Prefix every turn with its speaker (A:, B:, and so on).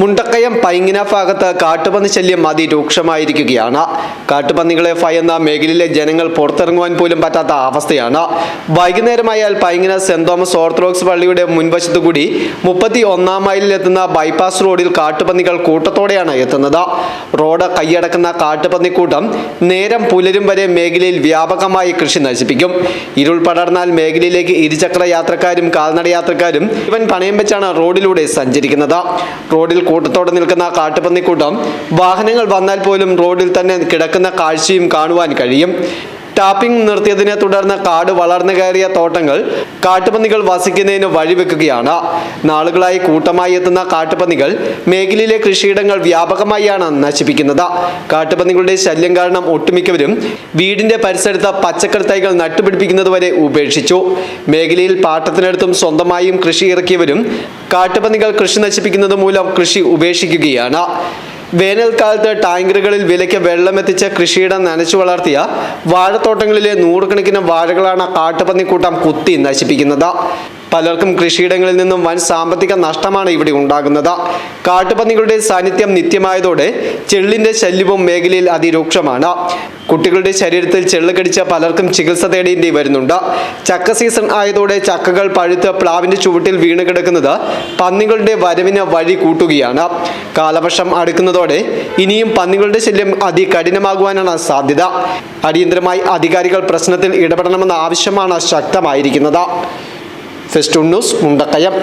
A: മുണ്ടക്കയം പൈങ്ങിന ഭാഗത്ത് കാട്ടുപന്നി ശല്യം അതിരൂക്ഷമായിരിക്കുകയാണ് കാട്ടുപന്നികളെ ഭയന്ന മേഖലയിലെ ജനങ്ങൾ പുറത്തിറങ്ങുവാൻ പോലും പറ്റാത്ത അവസ്ഥയാണ്. വൈകുന്നേരമായാൽ പൈങ്ങിന സെന്റ് തോമസ് ഓർത്തഡോക്സ് പള്ളിയുടെ മുൻവശത്തു കൂടി മുപ്പത്തി ഒന്നാം മൈലിൽ എത്തുന്ന ബൈപ്പാസ് റോഡിൽ കാട്ടുപന്നികൾ കൂട്ടത്തോടെയാണ് എത്തുന്നത്. റോഡ് കൈയടക്കുന്ന കാട്ടുപന്നിക്കൂട്ടം നേരം പുലരും വരെ മേഖലയിൽ വ്യാപകമായി കൃഷി നശിപ്പിക്കും. ഇരുൾ പടർന്നാൽ മേഖലയിലേക്ക് ഇരുചക്ര യാത്രക്കാരും കാൽനട യാത്രക്കാരും ഇവൻ പണയം വെച്ചാണ് റോഡിലൂടെ സഞ്ചരിക്കുന്നത്. റോഡിൽ കൂട്ടത്തോടെ നിൽക്കുന്ന കാട്ടുപന്നിക്കൂട്ടം വാഹനങ്ങൾ വന്നാൽ പോലും റോഡിൽ തന്നെ കിടക്കുന്ന കാഴ്ചയും കാണുവാൻ കഴിയും. ടാപ്പിംഗ് നിർത്തിയതിനെ തുടർന്ന് കാട് വളർന്നു കയറിയ തോട്ടങ്ങൾ കാട്ടുപന്നികൾ വസിക്കുന്നതിന് വഴിവെക്കുകയാണ്. നാളുകളായി കൂട്ടമായി എത്തുന്ന കാട്ടുപന്നികൾ മേഖലയിലെ കൃഷിയിടങ്ങൾ വ്യാപകമായാണ് നശിപ്പിക്കുന്നത്. കാട്ടുപന്നികളുടെ ശല്യം കാരണം ഒട്ടുമിക്കവരും വീടിന്റെ പരിസരത്ത് പച്ചക്കറി തൈകൾ നട്ടുപിടിപ്പിക്കുന്നത് വരെ ഉപേക്ഷിച്ചു. മേഖലയിൽ പാട്ടത്തിനടുത്തും സ്വന്തമായും കൃഷി ഇറക്കിയവരും കാട്ടുപന്നികൾ കൃഷി നശിപ്പിക്കുന്നത് മൂലം കൃഷി ഉപേക്ഷിക്കുകയാണ്. വേനൽക്കാലത്ത് ടാങ്കറുകളിൽ വിലയ്ക്ക് വെള്ളമെത്തിച്ച് കൃഷിയിടം നനച്ചു വളർത്തിയ വാഴത്തോട്ടങ്ങളിലെ നൂറുകണക്കിന് വാഴകളാണ് കാട്ടുപന്നിക്കൂട്ടം കുത്തി നശിപ്പിക്കുന്നത്. പലർക്കും കൃഷിയിടങ്ങളിൽ നിന്നും വൻ സാമ്പത്തിക നഷ്ടമാണ് ഇവിടെ ഉണ്ടാകുന്നത്. കാട്ടുപന്നികളുടെ സാന്നിധ്യം നിത്യമായതോടെ ചെള്ളിന്റെ ശല്യവും മേഖലയിൽ അതിരൂക്ഷമാണ്. കുട്ടികളുടെ ശരീരത്തിൽ ചെള്ള് കടിച്ച പലർക്കും ചികിത്സ തേടേണ്ടി വരുന്നുണ്ട്. ചക്ക സീസൺ ആയതോടെ ചക്കകൾ പഴുത്ത് പ്ലാവിന്റെ ചുവട്ടിൽ വീണ് കിടക്കുന്നത് പന്നികളുടെ വരവിന് വഴി കൂട്ടുകയാണ്. കാലവർഷം അടുക്കുന്നതോടെ ഇനിയും പന്നികളുടെ ശല്യം അതികഠിനമാകുവാനാണ് സാധ്യത. അടിയന്തരമായി അധികാരികൾ പ്രശ്നത്തിൽ ഇടപെടണമെന്ന ആവശ്യമാണ് ശക്തമായിരിക്കുന്നത്. Festoon news Mundakayam.